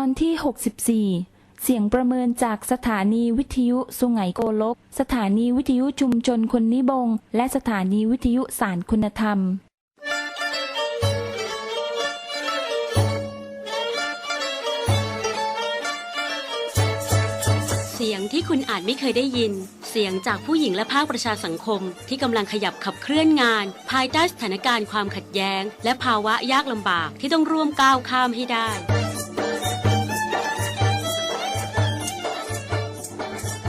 อนที่ 64 เสียงประเมินจากสถานีวิทยุสุไหงโกลก สถานีวิทยุชุมชนคนนิบง และสถานีวิทยุสารคุณธรรมเสียงที่คุณอาจไม่เคยได้ยิน เสียงจากผู้หญิงและภาคประชาสังคม ที่กำลังขยับขับเคลื่อนงาน ภายใต้สถานการณ์ความขัดแย้ง และภาวะยากลำบากที่ต้องร่วมก้าวข้ามให้ได้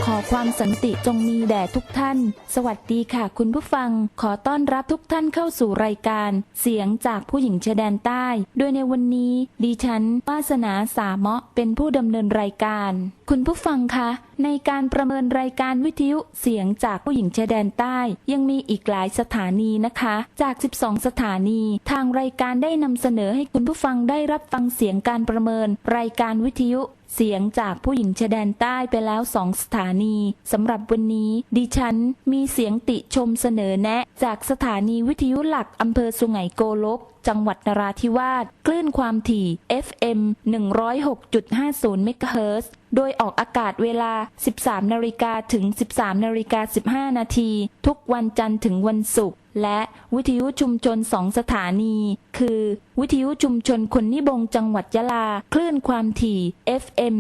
ขอความสันติจงมีแด่ทุกท่าน สวัสดีค่ะคุณผู้ฟัง ขอต้อนรับทุกท่านเข้าสู่รายการ เสียงจากผู้หญิงชายแดนใต้ โดยในวันนี้ดิฉันวาสนาสาเมาะเป็นผู้ดำเนินรายการ คุณผู้ฟังคะในการประเมินรายการวิทยุเสียงจากผู้หญิงชายแดนใต้ ยังมีอีกหลายสถานีนะคะ จาก 12 สถานี ทางรายการได้นำเสนอให้คุณผู้ฟังได้รับฟังเสียงการประเมิน รายการวิทยุ เสียงจากผู้หญิงชายแดนใต้ไปแล้วสองสถานีสำหรับวันนี้ ดิฉันมีเสียงติชมเสนอแนะ จากสถานีวิทยุหลักอำเภอสุไหงโกลก จังหวัดนราธิวาสคลื่นความถี่ FM 106.50เมกะเฮิรตซ์โดยออกอากาศเวลา 13นาฬิกาถึง 13นาฬิกา15นาทีทุกวันจันทร์ถึงวันศุกร์และวิทยุชุมชน2สถานี คือวิทยุชุมชนคนนิบงจังหวัดยะลา คลื่นความถี่ FM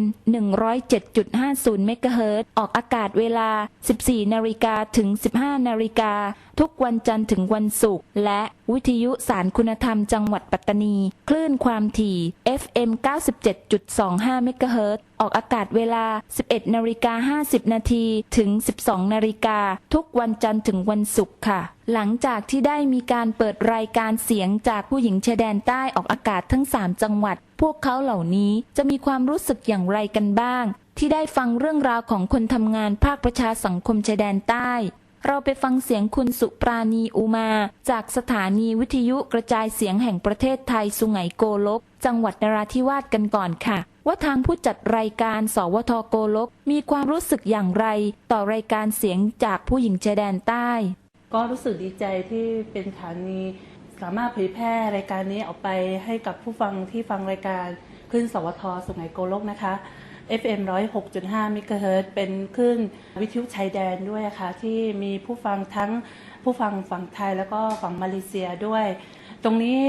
107.50เมกะเฮิรตออกอากาศเวลา 14นาฬิกาถึง 15นาฬิกา ทุกวันจันทร์ถึงวันศุกร์ และวิทยุสารคุณธรรมจังหวัดปัตตานี คลื่นความถี่ FM 97.25เมกะเฮิรตออกอากาศเวลา 11นาฬิกา50นาทีถึง 12นาฬิกา ทุกวันจันทร์ถึงวันศุกร์ค่ะ หลังจากที่ได้มีการเปิดรายการเสียงจากผู้หญิงชายแดนใต้ออกอากาศทั้ง 3 จังหวัด พวกเขาเหล่านี้จะมีความรู้สึกอย่างไรกันบ้าง ที่ได้ฟังเรื่องราวของคนทำงานภาคประชาสังคมชายแดนใต้ เราไปฟังเสียงคุณสุปราณีอุมา จากสถานีวิทยุกระจายเสียงแห่งประเทศไทยสุไหงโกลก จังหวัดนราธิวาสกันก่อนค่ะว่าทางผู้จัดรายการ สวทโกลก มีความรู้สึกอย่างไร ต่อรายการเสียงจากผู้หญิงชายแดนใต้ ก็รู้สึกดีใจที่เป็นสถานี สามารถเผยแพร่รายการนี้ออกไปให้กับผู้ฟังที่ฟังรายการคลื่นสวทสุไหงโกลกนะคะ FM 106.5เมกะเฮิร์เป็นคลื่นวิทยุชายแดนด้วยนะคะที่มีผู้ฟังทั้งผู้ฟังฝั่งไทยแล้วก็ฝั่งมาเลเซียด้วย ตรงนี้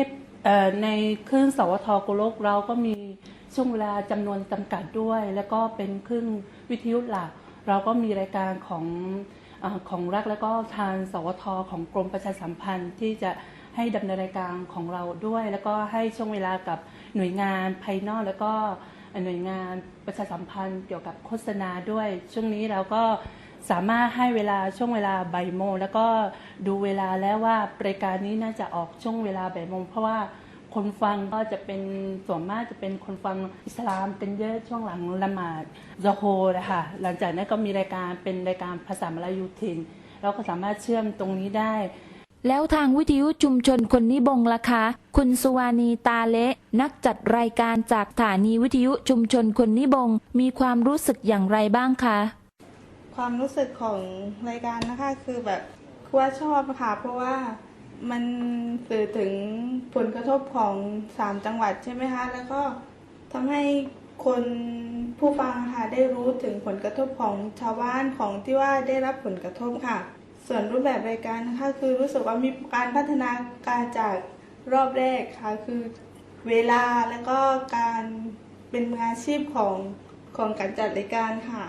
ในคลื่นสวทโกลกเราก็มีช่วงเวลาจำนวนจำกัดด้วย แล้วก็เป็นคลื่นวิทยุหลัก เราก็มีรายการของออของรักแล้วก็ทางสวทของกรมประชาสัมพันธ์ที่จะ ให้ดำเนินรายการของเราด้วย แล้วก็ให้ช่วงเวลากับหน่วยงานภายนอกแล้วก็หน่วยงานประชาสัมพันธ์เกี่ยวกับโฆษณาด้วย ช่วงนี้เราก็สามารถให้เวลาช่วงเวลาบ่ายโมงแล้วก็ดูเวลาแล้วว่ารายการนี้น่าจะออกช่วงเวลาบ่ายโมงเพราะว่าคนฟังก็จะเป็นส่วนมากจะเป็นคนฟังอิสลามเป็นเยอะช่วงหลังละหมาดซอโฮนะคะหลังจากนั้นก็มีรายการเป็นรายการภาษามลายูทิน เราก็สามารถเชื่อมตรงนี้ได้ แล้วทางวิทยุชุมชนคนนิบงล่ะคะ คุณสุวานีตาเละ นักจัดรายการจากสถานีวิทยุชุมชนคนนิบง มีความรู้สึกอย่างไรบ้างคะ ความรู้สึกของรายการนะคะคือแบบคือว่าชอบค่ะ เพราะว่ามันสื่อถึงผลกระทบของสามจังหวัดใช่ไหมคะ แล้วก็ทำให้คนผู้ฟังค่ะได้รู้ถึงผลกระทบของชาวบ้านของที่ว่าได้รับผลกระทบค่ะ ส่วนรูปแบบรายการนะคะคือรู้สึกว่ามีการพัฒนาการจากรอบแรกค่ะคือเวลาแล้วก็การเป็นมืออาชีพของของการจัดรายการค่ะ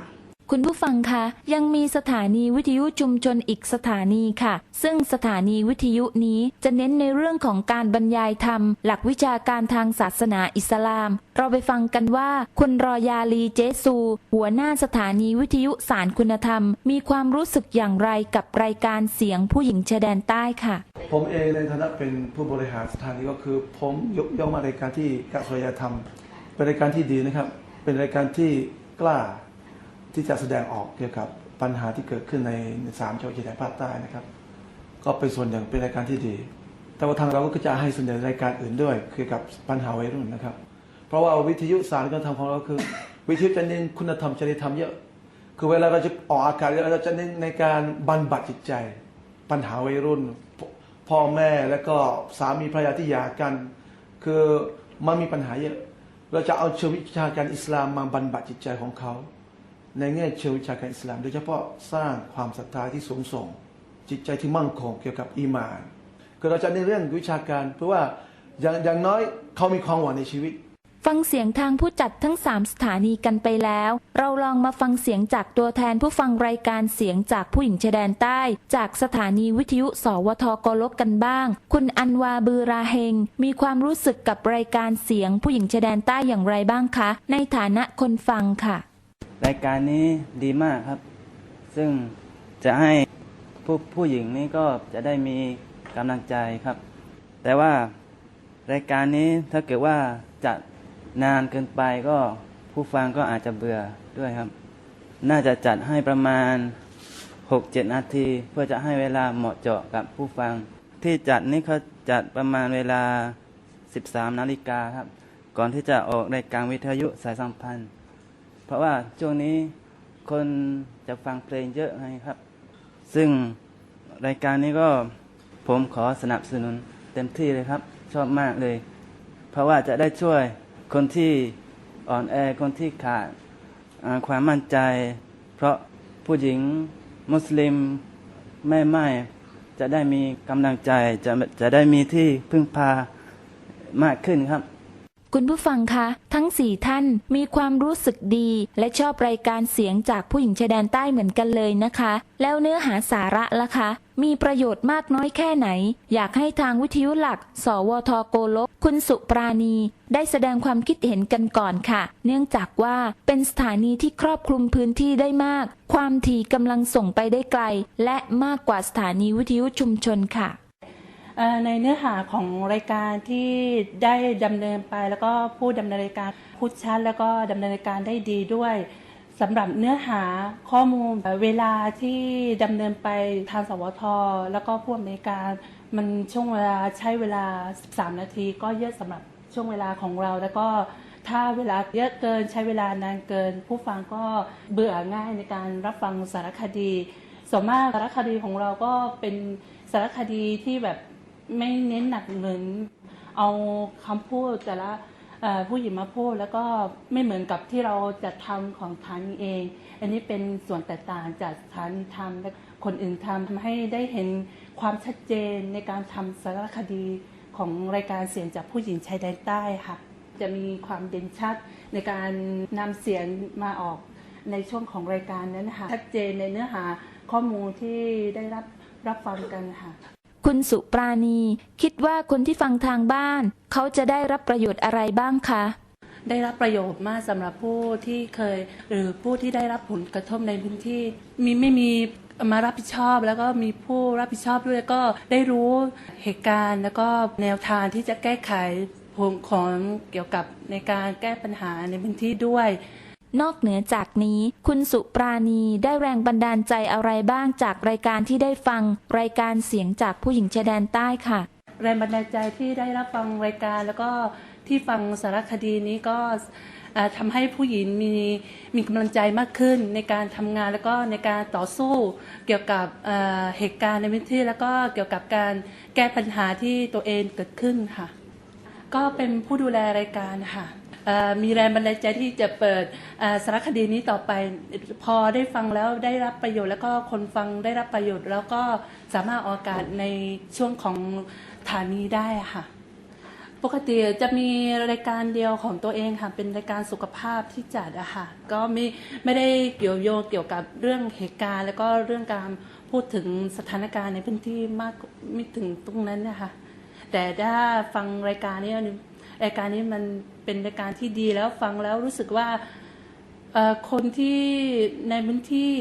คุณผู้ฟังคะยังมีสถานีวิทยุชุมชนอีกสถานีค่ะ ซึ่งสถานีวิทยุนี้จะเน้นในเรื่องของการบรรยายธรรม หลักวิชาการทางศาสนาอิสลาม เราไปฟังกันว่า คุณรอยาลีเจซู หัวหน้าสถานีวิทยุสารคุณธรรม มีความรู้สึกอย่างไรกับรายการเสียงผู้หญิงชายแดนใต้ค่ะ ผมเองในฐานะเป็นผู้บริหารสถานีก็คือ ผมยกย่องมารายการที่กษยธรรมเป็นรายการที่ดีนะครับ เป็นรายการที่กล้า ที่จะแสดงออกเกี่ยวกับปัญหาที่เกิดขึ้นในสามจังหวัดชายแดนภาคใต้นะครับ ก็เป็นส่วนอย่างเป็นรายการที่ดี แต่ว่าทางเราก็จะให้ส่วนใหญ่รายการอื่นด้วยเกี่ยวกับปัญหาวัยรุ่นนะครับ เพราะว่าวิทยุสารการทำของเราคือ วิทยุจะเน้นคุณธรรมจริยธรรมเยอะ คือเวลาเราจะออกอากาศเราจะเน้นในการบรรบัดจิตใจ ปัญหาวัยรุ่น พ่อแม่แล้วก็สามีภรรยาที่หย่ากัน คือมันมีปัญหาเยอะ เราจะเอาเชิงวิชาการอิสลามมาบรรบัดจิตใจของเขา ในแง่เชิงวิชาการอิสลาม โดยเฉพาะสร้างความศรัทธาที่สูงส่ง จิตใจที่มั่นคงเกี่ยวกับอีมานคือเราจะในเรื่องวิชาการ เพราะว่าอย่างอย่างน้อยเขามีความหวังในชีวิต ฟังเสียงทางผู้จัดทั้ง 3 สถานีกันไปแล้ว เราลองมาฟังเสียงจากตัวแทนผู้ฟังรายการเสียงจากผู้หญิงชายแดนใต้ จากสถานีวิทยุ สวทกลกกันบ้าง คุณอันวาบือราเฮง มีความรู้สึกกับรายการเสียงผู้หญิงชายแดนใต้อย่างไรบ้างคะ ในฐานะคนฟังค่ะ รายการนี้ดีมากครับ ซึ่งจะให้ผู้ผู้หญิงนี่ก็จะได้มีกำลังใจครับ แต่ว่ารายการนี้ถ้าเกิดว่าจัดนานเกินไปก็ผู้ฟังก็อาจจะเบื่อด้วยครับ น่าจะจัดให้ประมาณ 6-7 นาที เพื่อจะให้เวลาเหมาะเจาะกับผู้ฟัง ที่จัดนี่เขาจัดประมาณเวลา 13 นาฬิกาครับ ก่อนที่จะออกรายการวิทยุสายสัมพันธ์ เพราะว่าช่วงนี้คนจะฟังเพลงเยอะไงครับ ซึ่งรายการนี้ก็ผมขอสนับสนุนเต็มที่เลยครับ ชอบมากเลย เพราะว่าจะได้ช่วยคนที่อ่อนแอคนที่ขาดความมั่นใจ เพราะผู้หญิงมุสลิมแม่ไม้จะได้มีกำลังใจจะจะได้มีที่พึ่งพามากขึ้นครับ คุณผู้ฟังคะ ทั้งสี่ท่านมีความรู้สึกดี และชอบรายการเสียงจากผู้หญิงชายแดนใต้เหมือนกันเลยนะคะ แล้วเนื้อหาสาระล่ะคะ มีประโยชน์มากน้อยแค่ไหน อยากให้ทางวิทยุหลัก สวทโกลก คุณสุปราณี ได้แสดงความคิดเห็นกันก่อนค่ะ เนื่องจากว่าเป็นสถานีที่ครอบคลุมพื้นที่ได้มาก ความถี่กำลังส่งไปได้ไกล และมากกว่าสถานีวิทยุชุมชนค่ะ ในเนื้อหาของรายการที่ได้ดำเนินไปแล้วก็ผู้ดำเนินรายการพูดชัดแล้วก็ดำเนินรายการได้ดีด้วยสำหรับเนื้อหาข้อมูลเวลาที่ดำเนินไปทางสวท แล้วก็ผู้อำนวยการมันช่วงเวลาใช้เวลา 13 นาทีก็เยอะสำหรับช่วงเวลาของเรา แล้วก็ถ้าเวลาเยอะเกินใช้เวลานานเกิน ผู้ฟังก็เบื่อง่ายในการรับฟังสารคดีส่วนมากสารคดีของเราก็เป็นสารคดีที่แบบ ไม่เน้นหนักเหมือนเอาคำพูดแต่ละผู้หญิงมาพูดแล้วก็ไม่เหมือนกับที่เราจะทำของฐานเอง อันนี้เป็นส่วนแตกต่างจากฐานทำและคนอื่นทำทำให้ได้เห็นความชัดเจนในการทำสารคดีของรายการเสียงจากผู้หญิงชายแดนใต้ค่ะ จะมีความเด่นชัดในการนำเสียงมาออกในช่วงของรายการนั้นนะคะชัดเจนในเนื้อหาข้อมูลที่ได้รับรับฟังกันค่ะ คุณสุปราณี คิดว่าคนที่ฟังทางบ้าน เขาจะได้รับประโยชน์อะไรบ้างคะได้รับประโยชน์มากสำหรับผู้ที่เคย หรือผู้ที่ได้รับผลกระทบในพื้นที่ มีไม่มีมารับผิดชอบแล้วก็มีผู้รับผิดชอบด้วยก็ได้รู้เหตุการณ์ แล้วก็แนวทางที่จะแก้ไขผลของเกี่ยวกับในการแก้ปัญหาในพื้นที่ด้วย นอกเหนือจากนี้ คุณสุปราณีได้แรงบันดาลใจอะไรบ้างจากรายการที่ได้ฟัง รายการเสียงจากผู้หญิงชายแดนใต้ค่ะ แรงบันดาลใจที่ได้รับฟังรายการแล้วก็ที่ฟังสารคดีนี้ก็เอ่อทำให้ผู้หญิงมีมีกำลังใจมากขึ้นในการทำงานแล้วก็ในการต่อสู้เกี่ยวกับเเหตุการณ์ในพื้นที่แล้วก็เกี่ยวกับการแก้ปัญหาที่ตัวเองเกิดขึ้นค่ะ ก็เป็นผู้ดูแลรายการค่ะ มีแรงบันดาลใจที่จะเปิดสารคดีนี้ต่อไป พอได้ฟังแล้วได้รับประโยชน์ แล้วก็คนฟังได้รับประโยชน์ แล้วก็สามารถออกอากาศในช่วงของฐานีได้ค่ะปกติจะมีรายการเดียวของตัวเองค่ะ เป็นรายการสุขภาพที่จัดอะค่ะ ก็ไม่ไม่ได้เกี่ยวโยงเกี่ยวกับเรื่องเหตุการณ์ แล้วก็เรื่องการพูดถึงสถานการณ์ในพื้นที่มากไม่ถึงตรงนั้นนะคะแต่ถ้าฟังรายการนี้ รายการนี้มันเป็นรายการที่ดีแล้วฟังแล้วรู้สึกว่าคนที่ในพื้นที่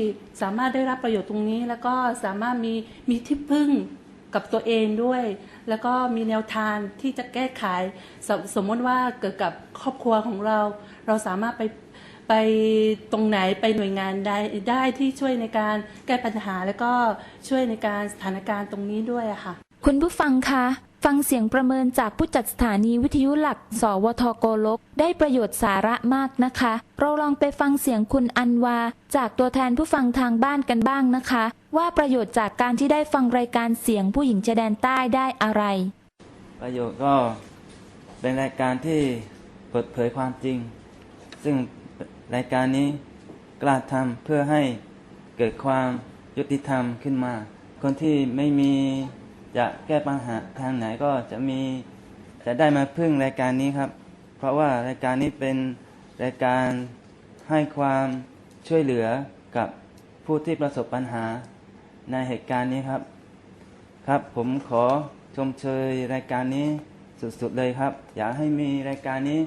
สามารถได้รับประโยชน์ตรงนี้ แล้วก็สามารถมีมีที่พึ่งกับตัวเองด้วย แล้วก็มีแนวทางที่จะแก้ไขสมสมมติว่าเกิดกับครอบครัวของเรา เราสามารถไปไปตรงไหนไปหน่วยงานใดได้ที่ช่วยในการแก้ปัญหา แล้วก็ช่วยในการสถานการณ์ตรงนี้ด้วยค่ะ คุณผู้ฟังคะ ฟังเสียงประเมินจากผู้จัดสถานีวิทยุหลัก สวทโกลก ได้ประโยชน์สาระมากนะคะ เราลองไปฟังเสียงคุณอันวา จากตัวแทนผู้ฟังทางบ้านกันบ้างนะคะ ว่าประโยชน์จากการที่ได้ฟังรายการเสียงผู้หญิงชายแดนใต้ได้อะไร ประโยชน์ก็เป็นรายการที่เปิดเผยความจริง ซึ่งรายการนี้กล้าทำเพื่อให้เกิดความยุติธรรมขึ้นมา คนที่ไม่มี จะแก้ปัญหาทางไหนก็จะมีจะได้มาพึ่งรายการนี้ครับ เพราะว่ารายการนี้เป็นรายการให้ความช่วยเหลือกับผู้ที่ประสบปัญหาในเหตุการณ์นี้ครับ ครับผมขอชมเชยรายการนี้สุดๆเลยครับ อยากให้มีรายการนี้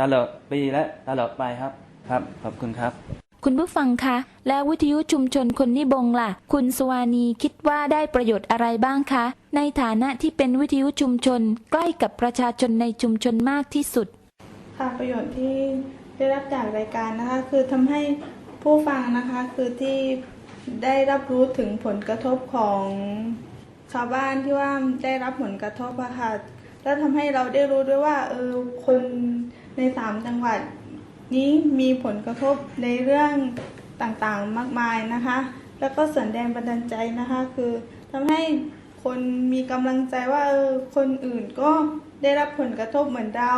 ตลอดปีและตลอดไปครับครับ ขอบคุณครับ คุณผู้ฟังคะ แล้ววิทยุชุมชนคนนิบงล่ะ คุณสวานีคิดว่าได้ประโยชน์อะไรบ้างคะ ในฐานะที่เป็นวิทยุชุมชน ใกล้กับประชาชนในชุมชนมากที่สุด ค่ะประโยชน์ที่ได้รับจากรายการนะคะ คือทำให้ผู้ฟังนะคะคือที่ได้รับรู้ถึงผลกระทบของชาวบ้านที่ว่าได้รับผลกระทบอะค่ะแล้วทำให้เราได้รู้ด้วยว่าเออคนในสามจังหวัด นี้มีผลกระทบในเรื่องต่างๆมากมายนะคะ แล้วก็ส่วนแรงบันดาลใจนะคะ คือทำให้คนมีกำลังใจว่าเออคนอื่นก็ได้รับผลกระทบเหมือนเรา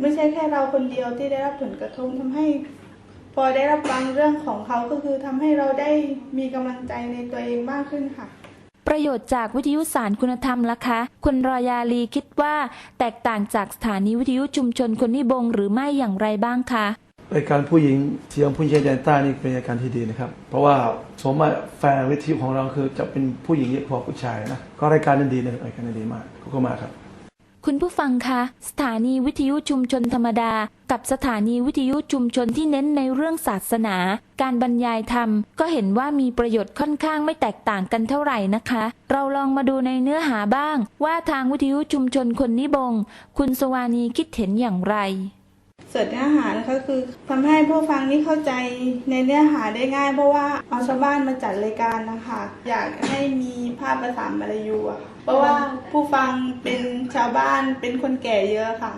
ไม่ใช่แค่เราคนเดียวที่ได้รับผลกระทบทำให้ พอได้รับฟังเรื่องของเขาก็คือทำให้เราได้มีกำลังใจในตัวเองมากขึ้นค่ะ ประโยชน์จากวิทยุสารคุณธรรมล่ะคะ คุณรอยาลีคิดว่าแตกต่างจากสถานีวิทยุชุมชนคนนิบงหรือไม่อย่างไรบ้างคะรายการผู้หญิงเชียงผู้ชายแดนใต้นี่เป็นรายการที่ดีนะครับ เพราะว่าสมมติแฟนวิทยุของเราคือจะเป็นผู้หญิงเยอะกว่าผู้ชายนะก็รายการนั้นดีนะรายการนั้นดีมากขอบคุณมาครับ คุณผู้ฟังคะ สถานีวิทยุชุมชนธรรมดา กับสถานีวิทยุชุมชนที่เน้นในเรื่องศาสนา การบรรยายธรรม ก็เห็นว่ามีประโยชน์ค่อนข้างไม่แตกต่างกันเท่าไหร่นะคะ เราลองมาดูในเนื้อหาบ้าง ว่าทางวิทยุชุมชนคนนิบง คุณสวานีคิดเห็นอย่างไร ส่วนเนื้อหานะคะคือทำให้ผู้ฟังนี่เข้าใจในเนื้อหาได้ง่าย เพราะว่าเอาชาวบ้านมาจัดรายการนะคะ อยากให้มีภาพภาษามลายูอะเพราะว่าผู้ฟังเป็นชาวบ้านเป็นคนแก่เยอะค่ะ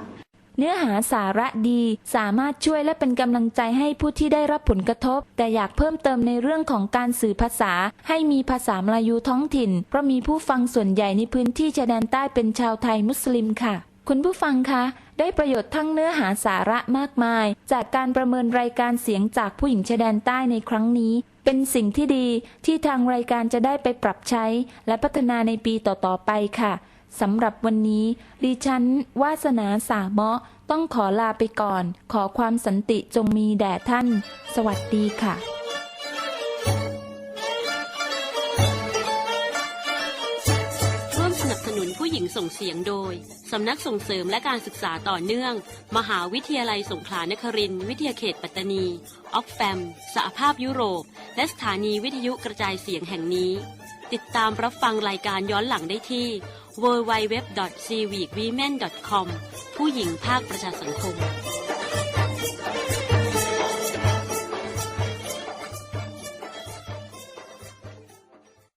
เนื้อหาสาระดีสามารถช่วยและเป็นกำลังใจให้ผู้ที่ได้รับผลกระทบ แต่อยากเพิ่มเติมในเรื่องของการสื่อภาษา ให้มีภาษามลายูท้องถิ่น เพราะมีผู้ฟังส่วนใหญ่ในพื้นที่ชายแดนใต้เป็นชาวไทยมุสลิมค่ะ คุณผู้ฟังคะ ได้ประโยชน์ทั้งเนื้อหาสาระมากมาย จากการประเมินรายการเสียงจากผู้หญิงชายแดนใต้ในครั้งนี้ เป็นสิ่งที่ดีที่ทางรายการจะได้ไปปรับใช้ และพัฒนาในปีต่อๆไปค่ะสำหรับวันนี้ดิฉัน วาสนาสาเมาะต้องขอลาไปก่อน ขอความสันติจงมีแด่ท่าน สวัสดีค่ะ งส่งเสียงโดย สำนักส่งเสริมและการศึกษาต่อเนื่อง มหาวิทยาลัยสงขลานครินทร์วิทยาเขตปัตตานีออกแฟมสหภาพยุโรป และสถานีวิทยุกระจายเสียงแห่งนี้ ติดตามรับฟังรายการย้อนหลังได้ที่ www.civicwomen.com ผู้หญิงภาคประชาสังคม